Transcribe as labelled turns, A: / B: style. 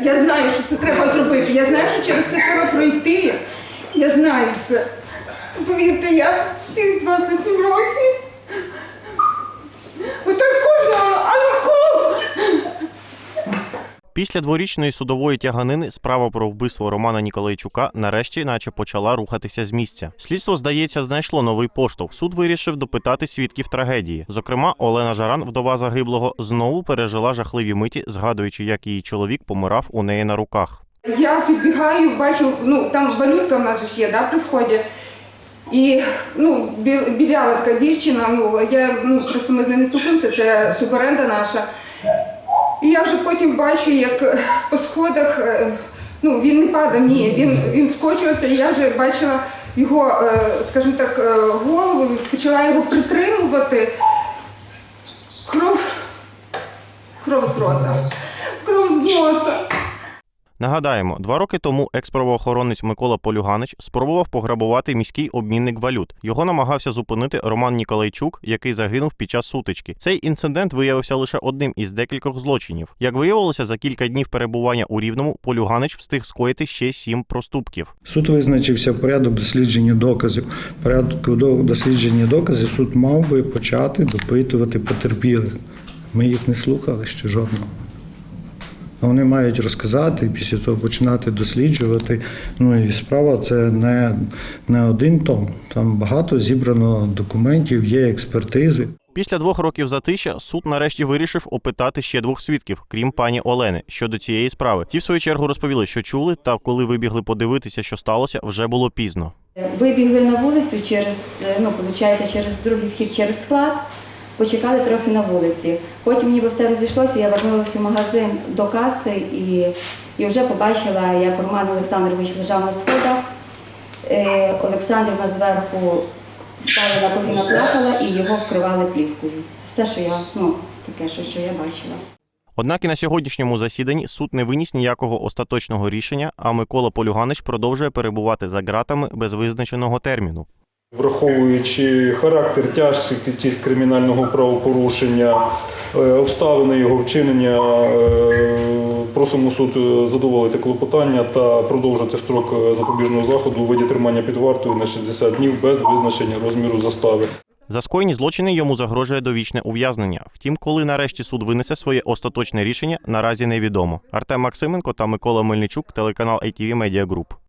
A: Я знаю, що це треба зробити. Я знаю, що через це треба пройти. Я знаю це. Повірте, я цих 27 років.
B: Після дворічної судової тяганини справа про вбивство Романа Ніколайчука нарешті, наче почала рухатися з місця. Слідство, здається, знайшло новий поштовх. Суд вирішив допитати свідків трагедії. Зокрема, Олена Жаран, вдова загиблого, знову пережила жахливі миті, згадуючи, як її чоловік помирав у неї на руках.
A: Я підбігаю, бачу, ну там валютка в нас ж є, да, при вході. І ну, бі- білява така дівчина, ну я ну просто ми з нею не спілкуємося, це суборенда наша. І я вже потім бачу, як е, по сходах, е, ну він не падав, ні, він, він скочився, і я вже бачила його, е, скажімо так, голову, почала його притримувати. Кров, кров з рота, кров з носа.
B: Нагадаємо, два роки тому екс-правоохоронець Микола Полюганич спробував пограбувати міський обмінник валют. Його намагався зупинити Роман Ніколайчук, який загинув під час сутички. Цей інцидент виявився лише одним із декількох злочинів. Як виявилося, за кілька днів перебування у Рівному Полюганич встиг скоїти ще сім проступків.
C: Суд визначився порядок дослідження доказів. Порядок до- дослідження доказів суд мав би почати допитувати потерпілих. Ми їх не слухали ще жодного. А Вони мають розказати і після того починати досліджувати. Ну і справа це не, не один том. Там багато зібрано документів, є експертизи.
B: Після двох років затища суд нарешті вирішив опитати ще двох свідків, крім пані Олени, щодо цієї справи. Ті, в свою чергу, розповіли, що чули, та коли вибігли подивитися, що сталося, вже було пізно.
D: Вибігли на вулицю через, е, ну, виходить, через другий вхід через склад, почекали трохи на вулиці. Потім ніби все розійшлося, я вернулася в магазин до каси і, і вже побачила, як Роман Олександрович лежав на сходах. Е, Олександрівна зверху стала на коліна плакала і його вкривали плівкою. Все, що я, ну, таке, що, що я бачила.
B: Однак і на сьогоднішньому засіданні суд не виніс ніякого остаточного рішення, а Микола Полюганич продовжує перебувати за ґратами без визначеного терміну.
E: Враховуючи характер тяжкість кримінального правопорушення, е, обставини його вчинення, е, просимо суд е, задоволити клопотання та продовжити строк запобіжного заходу у виді тримання під вартою на 60 днів без визначення розміру застави.
B: За скоєні злочини йому загрожує довічне ув'язнення. Втім, коли нарешті суд винесе своє остаточне рішення, наразі невідомо. Артем Максименко та Микола Мельничук, телеканал ITV Media Group.